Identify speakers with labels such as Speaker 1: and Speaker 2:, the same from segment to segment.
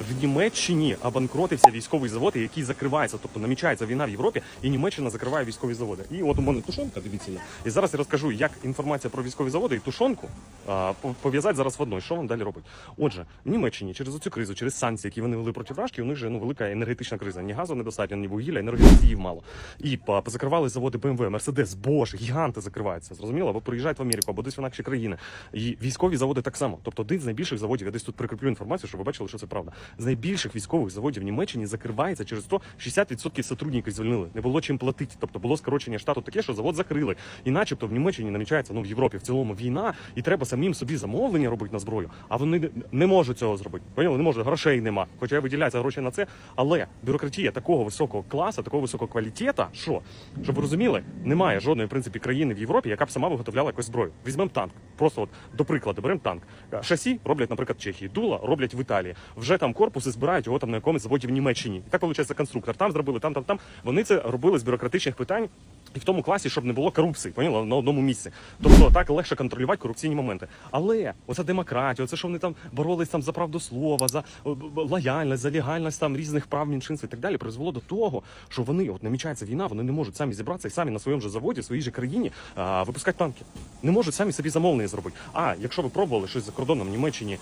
Speaker 1: в Німеччині обанкротився військовий завод, який закривається, тобто намічається війна в Європі, і Німеччина закриває військові заводи. І от у мене тушонка, дивіться. є. І зараз я розкажу, як інформація про військові заводи і тушонку пов'язати зараз в одно. Що вам далі робить? Отже, в Німеччині через цю кризу, через санкції, які вони вели проти Рашки, у них же ну велика енергетична криза. Ні газу недостатньо, ні вугілля, енергоносіїв мало. І позакривали заводи BMW, Mercedes, Bosch, гіганти закриваються. Зрозуміло? Або приїжджають в Америку, або десь в інакші країни. І військові заводи так само. Тобто один з найбільших заводів, я десь тут прикріплю інформацію, щоб ви бачили, що це правда. З найбільших військових заводів в Німеччині закривається через то 60% сотрудників звільнили. Не було чим платити. Тобто було скорочення штату таке, що завод закрили. І начебто в Німеччині намічається, ну в Європі в цілому війна, і треба самим собі замовлення робити на зброю. А вони не- можуть цього зробити. Поняли? Не можуть, грошей нема. Хоча виділяються гроші на це. Але бюрократія такого високого класу, такого високого квалітета, що, щоб ви розуміли, немає жодної в принципі країни в Європі, яка б сама виготовляла якусь зброю. Візьмемо танк. Просто от до прикладу, беремо танк. Шасі роблять, наприклад, Чехії, дула роблять в Італії. Вже там корпуси збирають його там на якомусь заводі в Німеччині. І так виходить конструктор. Там зробили, там, там, там. Вони це робили з бюрократичних питань. І в тому класі, щоб не було корупції, поняла на одному місці. Тобто так легше контролювати корупційні моменти. Але оця демократія, оце що вони там боролись там за правду слова, за б- лояльність, за легальність там різних прав меншинств і так далі, призвело до того, що вони от намічається війна, вони не можуть самі зібратися і самі на своєму же заводі, в своїй же країні а, випускати танки. Не можуть самі собі замовлення зробити. А якщо ви пробували щось за кордоном в Німеччині,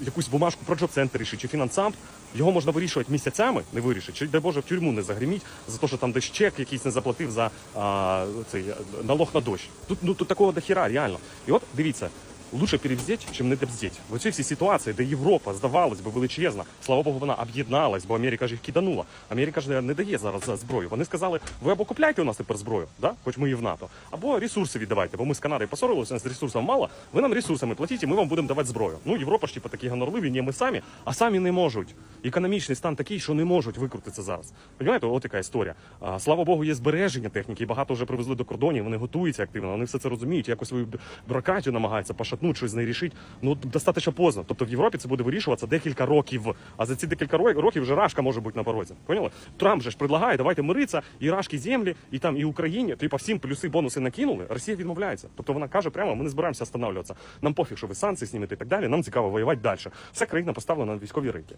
Speaker 1: якусь бумажку про джоб-центр рішити, чи фінансамп, його можна вирішувати місяцями, не вирішить, чи дай Боже в тюрму не загриміть за те, що там десь чек якийсь не заплатив за а, цей налог на дощ. Тут ну тут такого дохіра, реально. І от дивіться. Лучше перевздеть, чим не добздеть. В оцій всій ситуації, де Європа, здавалось би, величезна, слава Богу, вона об'єдналась, бо Америка ж їх киданула. Америка ж не дає зараз зброю. Вони сказали, ви або купляйте у нас тепер зброю, да? хоч ми і в НАТО, або ресурси віддавайте, бо ми з Канадою посорилися, у нас ресурсів мало, ви нам ресурсами платіть, ми вам будемо давати зброю. Ну, Європа ж типу, такі гонорливі, ні, ми самі, а самі не можуть. Економічний стан такий, що не можуть викрутитися зараз. Понимаєте, от яка історія. А, слава Богу, є збереження техніки, багато вже привезли до кордонів, вони готуються активно, вони все це розуміють, якось свою бюрократію намагаються пошатнути, щось не рішить. Ну, достатньо поздно. Тобто в Європі це буде вирішуватися декілька років. А за ці декілька років вже рашка може бути на порозі. Поняли? Трамп же ж предлагає, давайте миритися, і рашки землі, і там і Україні, Типа всім плюси, бонуси накинули. Росія відмовляється. Тобто вона каже прямо, ми не збираємося встановлюватися. Нам пофіг, що ви санкції знімете і так далі. Нам цікаво воювати далі. Вся країна поставлена на військові рейки.